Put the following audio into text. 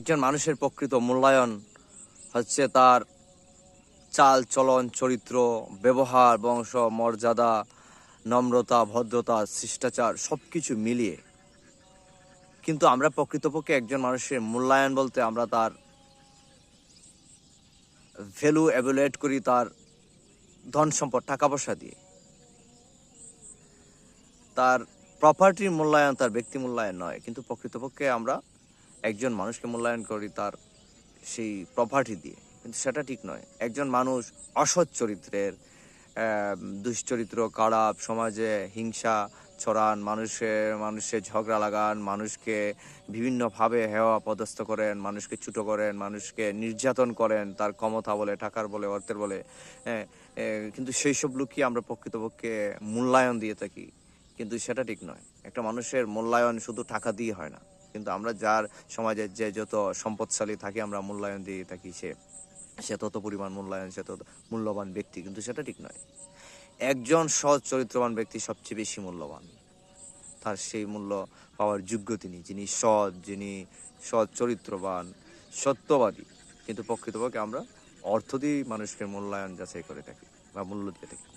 একজন মানুষের প্রকৃত মূল্যায়ন হচ্ছে তার চাল, চলন, চরিত্র, ব্যবহার, বংশ, মর্যাদা, নম্রতা, ভদ্রতা, শিষ্টাচার সব কিছু মিলিয়ে। কিন্তু আমরা প্রকৃতপক্ষে একজন মানুষের মূল্যায়ন বলতে আমরা তার ভ্যালু এভুলেট করি তার ধন সম্পদ টাকা পয়সা দিয়ে। তার প্রপার্টির মূল্যায়ন, তার ব্যক্তি মূল্যায়ন নয়, কিন্তু প্রকৃতপক্ষে আমরা একজন মানুষকে মূল্যায়ন করি তার সেই প্রপার্টি দিয়ে। কিন্তু সেটা ঠিক নয়। একজন মানুষ অসৎ চরিত্রের দুশ্চরিত্র খারাপ সমাজে হিংসা ছড়ান মানুষের মানুষের ঝগড়া লাগান মানুষকে বিভিন্নভাবে হেওয়া পদস্থ করেন মানুষকে ছোট করেন মানুষকে নির্যাতন করেন তার ক্ষমতা বলে টাকার বলে অর্থের বলে হ্যাঁ, কিন্তু সেই সব লোকই আমরা প্রকৃতপক্ষে মূল্যায়ন দিয়ে থাকি। কিন্তু সেটা ঠিক নয়। একটা মানুষের মূল্যায়ন শুধু টাকা দিয়ে হয় না। কিন্তু আমরা যার সমাজের যে যত সম্পদশালী থাকে, আমরা মূল্যায়ন দিয়ে থাকি সে। সে তত পরিমাণ মূল্যায়ন, সে তত মূল্যবান ব্যক্তি, কিন্তু সেটা ঠিক নয়। একজন সৎ চরিত্রবান ব্যক্তি সবচেয়ে বেশি মূল্যবান। তার সেই মূল্য পাওয়ার যোগ্য তিনি, যিনি সৎ যিনি সৎ চরিত্রবান, সত্যবাদী। কিন্তু প্রকৃতপক্ষে আমরা অর্থ দিয়েই মানুষকে মূল্যায়ন যাচাই করে থাকি বা মূল্য দিয়ে থাকি।